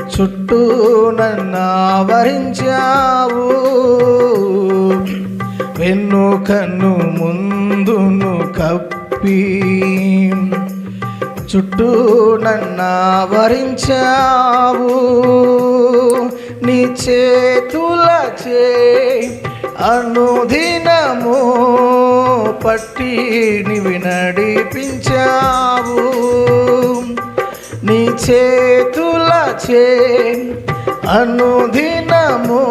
చుట్టూ నన్ను ఆవరించావు. వెన్ను కన్ను ముందును కప్పి. చుట్టూ నన్ను ఆవరించావు. నీ చేతుల చే అనుదినము పట్టి నివి నడిపించావు. నీ చేతులచే అనుదినము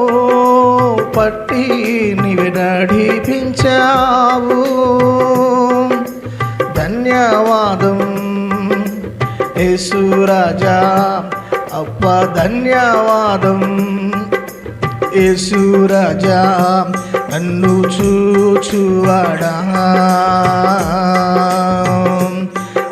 పట్టి నీవి నడిపించావు. ధన్యవాదం. యేసురాజా అప్ప ధన్యవాదం. యేసురాజా నన్ను చూచువాడా.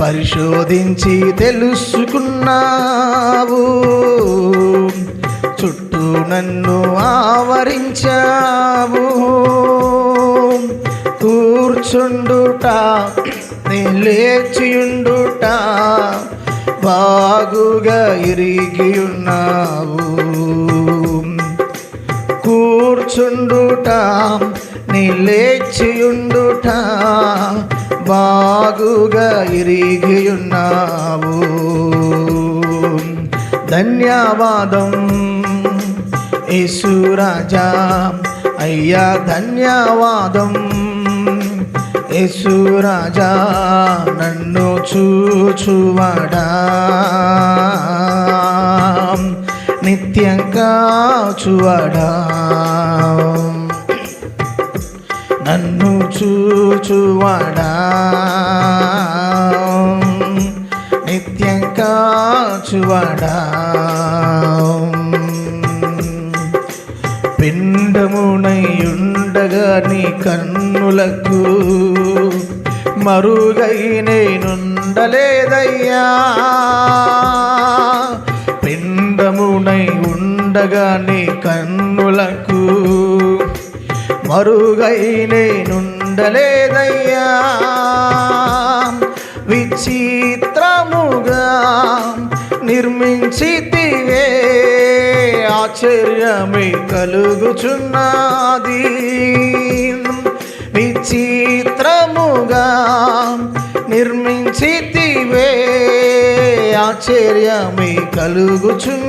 పరిశోధించి తెలుసుకున్నావు. చుట్టూ నన్ను ఆవరించావు. కూర్చుండుట నీ లేచియుండుట బాగుగా ఇరిగి ఉన్నావు కూర్చుండుట నీ లేచియుండుట బాగుగా ఇరిగియున్నావు. ధన్యవాదం. యేసురాజా అయ్యా ధన్యవాదం. యేసురాజా నన్ను చూచువాడా. నిత్యం కాచువాడా. నన్ను చూచువాడా? నిత్యం కాచువాడా? పిండమునయుండగా నీ కన్నులకు మరుగై నేనుండలేదయ్యా. పిండమునై ఉండగా నీ కన్నులకు మరుగై నేనుండలేదయ్యా. విచిత్రముగా నిర్మించితివే ఆశ్చర్యమే కలుగుచున్నది. విచిత్రముగా నిర్మించితివే ఆశ్చర్యమే కలుగుచున్నది.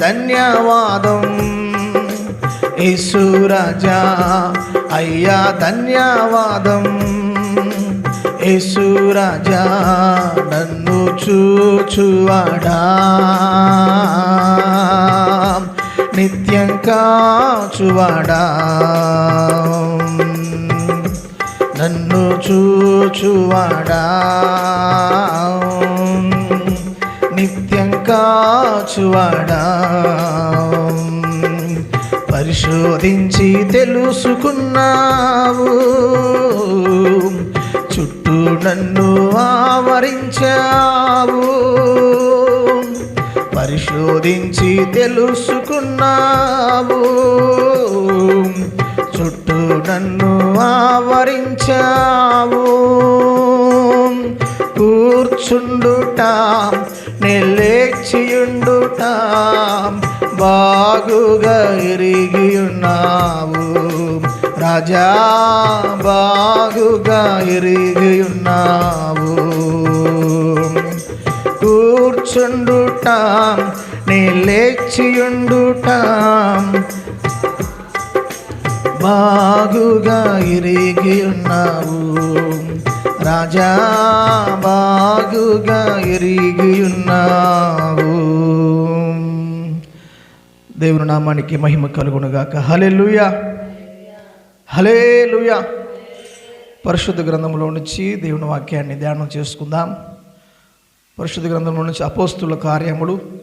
ధన్యవాదం. యేసురాజా అయ్యా ధన్యవాదం. యేసురాజా నన్ను చూచువాడా. నిత్యం కాచువాడా. నన్ను చూచువాడా. నిత్యం కాచువాడా. పరిశోధించి తెలుసుకున్నావు. చుట్టూ నన్ను ఆవరించావు. పరిశోధించి తెలుసుకున్నావు. చుట్టూ నన్ను ఆవరించావు. కూర్చుండుట నిలేచియుండుటాం బాగుగా ఎరిగి ఉన్నావు రాజా బాగుగా ఎరిగి ఉన్నావు కూర్చుండుటాం నిలేచియుండుటాం బాగుగా ఇరిగి ఉన్నావు రాజా బాగుగా ఎరిగియున్నావు. దేవుని నామానికి మహిమ కలుగునుగాక. హలెలుయా హలేలుయా పరిశుద్ధ గ్రంథంలో నుంచి దేవుని వాక్యాన్ని ధ్యానం చేసుకుందాం. పరిశుద్ధ గ్రంథంలో నుంచి అపోస్తుల కార్యములు